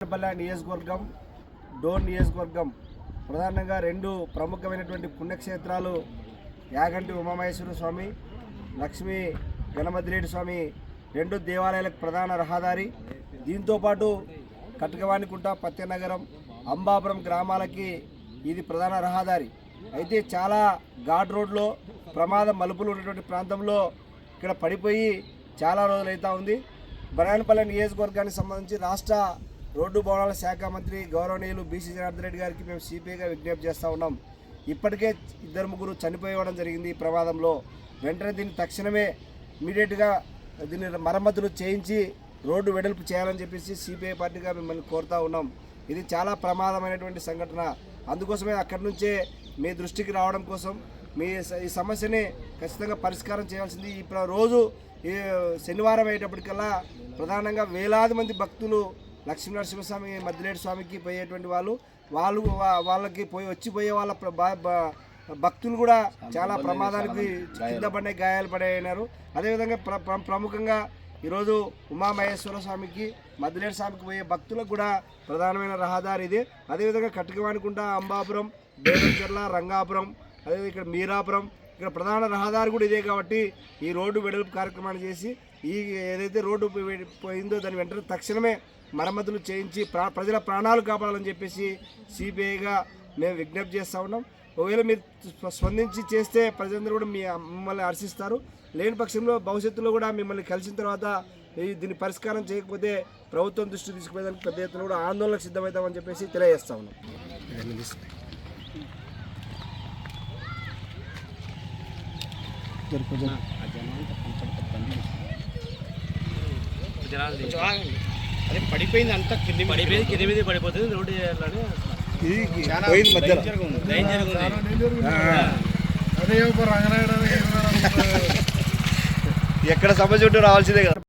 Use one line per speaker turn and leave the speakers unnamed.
బెల్లంపల్లె నియోజకవర్గం డోన్ నియోజకవర్గం ప్రధానంగా రెండు ప్రముఖమైనటువంటి పుణ్యక్షేత్రాలు యాగంటి ఉమామహేశ్వర స్వామి లక్ష్మీ గణమదిరెడ్డి స్వామి రెండు దేవాలయాలకు ప్రధాన రహదారి. దీంతోపాటు కటకవాణికుంట పత్యనగరం అంబాపురం గ్రామాలకి ఇది ప్రధాన రహదారి. అయితే చాలా ఘాట్ రోడ్లో ప్రమాదం మలుపులు ఉన్నటువంటి ప్రాంతంలో ఇక్కడ పడిపోయి చాలా రోజులు ఉంది. బనాయనపల్లి నియోజకవర్గానికి సంబంధించి రాష్ట్ర రోడ్డు భవనాల శాఖ మంత్రి గౌరవనీయులు బీసీ జనార్దన్ రెడ్డి గారికి మేము సిపిఐగా విజ్ఞప్తి చేస్తూ ఉన్నాం. ఇప్పటికే ఇద్దరు ముగ్గురు చనిపోవడం జరిగింది ఈ ప్రమాదంలో. వెంటనే దీన్ని తక్షణమే ఇమీడియట్గా దీన్ని మరమ్మతులు చేయించి రోడ్డు వెడల్పు చేయాలని చెప్పేసి సిపిఐ పార్టీగా మిమ్మల్ని కోరుతూ ఉన్నాం. ఇది చాలా ప్రమాదమైనటువంటి సంఘటన. అందుకోసమే అక్కడి నుంచే మీ దృష్టికి రావడం కోసం మీ ఈ సమస్యని ఖచ్చితంగా పరిష్కారం చేయాల్సింది. ఈ రోజు ఈ శనివారం అయ్యేటప్పటికల్లా ప్రధానంగా వేలాది మంది భక్తులు లక్ష్మీ నరసింహస్వామి మద్దిలేటి స్వామికి పోయేటువంటి వాళ్ళు. వాళ్ళు వా- వాళ్ళకి పోయి వచ్చి పోయే వాళ్ళ భక్తులు కూడా చాలా ప్రమాదానికి కింద పడే గాయాలు పడైనారు. అదేవిధంగా ప్ర ప్ర- ప్రముఖంగా ఈరోజు ఉమామహేశ్వర స్వామికి మద్దిలేటి స్వామికి పోయే భక్తులకు కూడా ప్రధానమైన రహదారి ఇది. అదేవిధంగా కట్టుకవానికుంట అంబాపురం బేదంచెర్ల రంగాపురం అదే ఇక్కడ మీరాపురం ఇక్కడ ప్రధాన రహదారి కూడా ఇదే కాబట్టి ఈ రోడ్డు వెడల్పు కార్యక్రమాన్ని చేసి ఈ ఏదైతే రోడ్డు పోయిందో దాని వెంటనే తక్షణమే మరమ్మతులు చేయించి ప్రా ప్రజల ప్రాణాలు కాపాడాలని చెప్పేసి సిబిఐగా మేము విజ్ఞప్తి చేస్తూ ఉన్నాం. ఒకవేళ మీరు స్పందించి చేస్తే ప్రజలందరూ కూడా మీ మిమ్మల్ని హర్షిస్తారు. లేని పక్షంలో భవిష్యత్తులో కూడా మిమ్మల్ని కలిసిన తర్వాత దీన్ని పరిష్కారం చేయకపోతే ప్రభుత్వం దృష్టి తీసుకుపోయేదానికి పెద్ద ఎత్తున కూడా ఆందోళనకు సిద్ధమవుతామని చెప్పేసి తెలియజేస్తా ఉన్నాం.
అదే పడిపోయింది అంతా కింది
పడిపోయింది కింద మీద పడిపోతుంది రోడ్డు చేయాలని
పోయింది మధ్యలో.
ఉంది.
ఎక్కడ సమస్య ఉంటే రావాల్సిందే కదా.